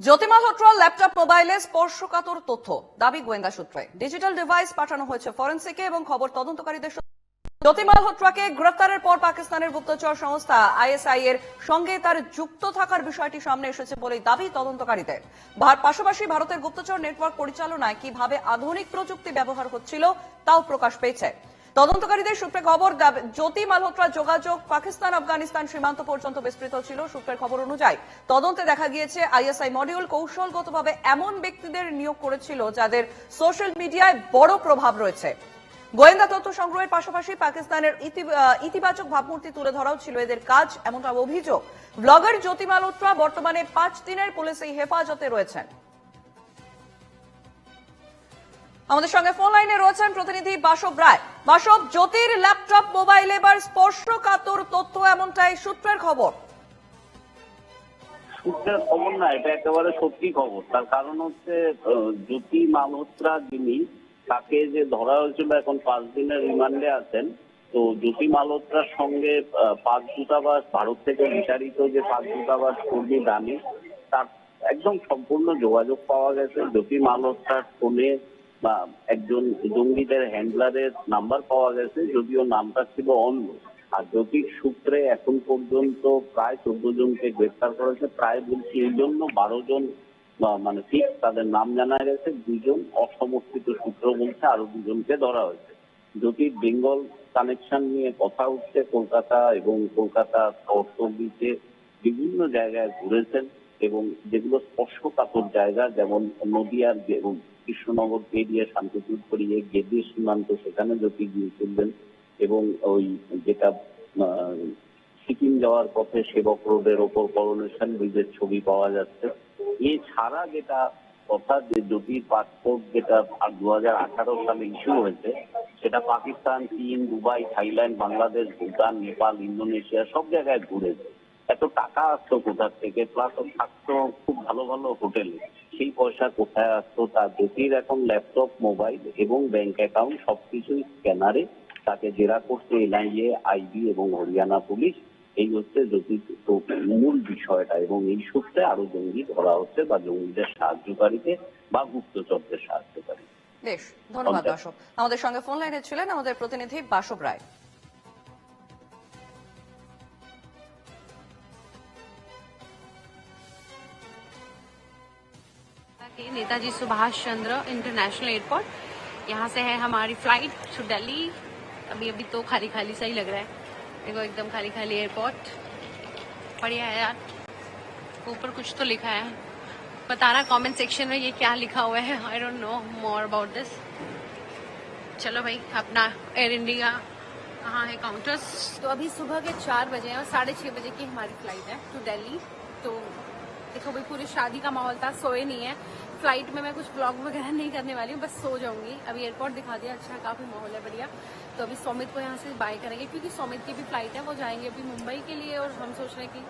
জ্যোতি মালহোত্রার laptop মোবাইলে স্পর্শকাতর তথ্য। দাবি গোয়েন্দা সূত্রে। ডিজিটাল ডিভাইস পাঠানো হয়েছে ফরেন্সিকে এবং খবর তদন্তকারীদের জ্যোতি মালহোত্রাকে গ্রেফতারের পর পাকিস্তানের গুপ্তচর সংস্থা আইএসআই এর সঙ্গে তার যুক্ত থাকার বিষয়টি সামনে এসেছে বলেই দাবি তদন্তকারীদের। পাশাপাশি ভারতের গুপ্তচর নেটওয়ার্ক পরিচালনায় কীভাবে আধুনিক প্রযুক্তি ব্যবহার হচ্ছিল, তাও প্রকাশ পেয়েছে। তদন্তকারীদের সূত্রে খবর জ্যোতি মালহোত্রার যোগাযোগ, পাকিস্তান, আফগানিস্তান সীমান্ত পর্যন্ত বিস্তৃত ছিল। সূত্রের খবর অনুযায়ী তদন্তে দেখা গিয়েছে, আইএসআই মডিউল কৌশলগতভাবে এমন ব্যক্তিদের নিয়োগ করেছিল যাদের সোশ্যাল মিডিয়ায় বড় প্রভাব রয়েছে। গোয়েন্দা তথ্য সংগ্রহের পাশাপাশি পাকিস্তানের ইতিবাচক ভাবমূর্তি তুলে ধরাও ছিল এদের কাজ এমনটা অভিযোগ। ব্লগার জ্যোতি মালহোত্রা বর্তমানে পাঁচ দিনের পুলিশি হেফাজতে রয়েছেন। আমাদের সঙ্গে ফোন লাইনে রয়েছেন প্রতিনিধি বাসব রায়। বাসব, জ্যোতির ল্যাপটপ মোবাইল এবার স্পর্শকাতর তথ্য এমনটাই সূত্রের খবর। সূত্রের খবর না, এটা একেবারে সত্যি খবর। তার কারণ হচ্ছে জ্যোতি মালহোত্রা যিনি, তাকে যে ধরা হয়েছিল এখন পাঁচ দিনের রিমান্ডে আছেন, তো জ্যোতি মালহোত্রার সঙ্গে পাঁচ দূতাবাস, ভারত থেকে বিচারিত যে পাঁচ দূতাবাস কর্মী দানি তার একদম সম্পূর্ণ যোগাযোগ পাওয়া গেছে। জ্যোতি মালহোত্রার ফোনে একজন জঙ্গিদের হ্যান্ডলারের নাম্বার পাওয়া গেছে, যদিও নামটা ছিল অন্য আর জ্যোতির সূত্রে এখন পর্যন্ত প্রায় চোদ্দ জনকে গ্রেফতার করেছে, প্রায় বলছি এই জন্য বারো জন মানে ঠিক তাদের নাম জানা গেছে, দুজন অসমর্থিত সূত্র বলছে আরও দুজনকে ধরা হয়েছে। জ্যোতির বেঙ্গল কানেকশন নিয়ে কথা উঠছে, কলকাতা এবং কলকাতা বিচে বিভিন্ন জায়গায় ঘুরেছেন। এবং যেগুলো স্পর্শকাতর জায়গা, যেমন নদিয়ার কৃষ্ণনগর পেরিয়ে শান্তিপুর পেরিয়ে গেদে সীমান্ত, সেখানে জ্যোতি গিয়েছিলেন এবং ওই যেটা সিকিম যাওয়ার পথে সেবক রোডের ওপর করোনেশন ব্রিজের ছবি পাওয়া যাচ্ছে। এছাড়া যেটা কথা যে জ্যোতির পাসপোর্ট যেটা দু হাজার আঠারো সালে ইস্যু হয়েছে, সেটা পাকিস্তান, চীন, Dubai, Thailand, Bangladesh, Bhutan, Nepal, Indonesia সব জায়গায় ঘুরেছে। এত টাকা আসতো কোথা থেকে? প্লাস থাকতো খুব ভালো ভালো হোটেলে সেই পয়সা কোথায় আসতো? তার জ্যোতির এখন ল্যাপটপ মোবাইল এবং ব্যাংক অ্যাকাউন্ট সবকিছুই স্ক্যানারে তাকে জেরা করছে এনআইএ আইবি এবং হরিয়ানা পুলিশ। এই হচ্ছে জ্যোতির মূল বিষয়টা এবং এই সূত্রে আরও জঙ্গি ধরা হচ্ছে বা জঙ্গিদের সাহায্যকারীতে বা গুপ্তচরদের সাহায্যকারী বেশ ধন্যবাদ. বাসব আমাদের সঙ্গে ফোন লাইনে ছিলেন আমাদের প্রতিনিধি বাসব রায়। के नेताजी सुभाष चंद्र इंटरनेशनल एयरपोर्ट। यहाँ से है हमारी फ़्लाइट टू दिल्ली अभी अभी तो खाली खाली सा ही लग रहा है। देखो, एकदम खाली खाली एयरपोर्ट। बढ़िया है यार। ऊपर कुछ तो लिखा है। बताना कमेंट सेक्शन में ये क्या लिखा हुआ है। I don't know more about this चलो भाई, अपना एयर इंडिया कहाँ है काउंटर्स तो अभी सुबह के चार बजे हैं और साढ़े छः बजे की हमारी फ़्लाइट है टू दिल्ली तो देखो भाई, पूरी शादी का माहौल था, सोए नहीं है। फ़्लाइट में मैं कुछ ब्लॉग वगैरह नहीं करने वाली हूँ, बस सो जाऊँगी। अभी एयरपोर्ट दिखा दिया अच्छा काफ़ी माहौल है, बढ़िया। तो अभी सोमित को यहाँ से बाय करेंगे, क्योंकि सोमित की भी फ़्लाइट है, वो जाएँगे अभी मुंबई के लिए और हम सोच रहे हैं कि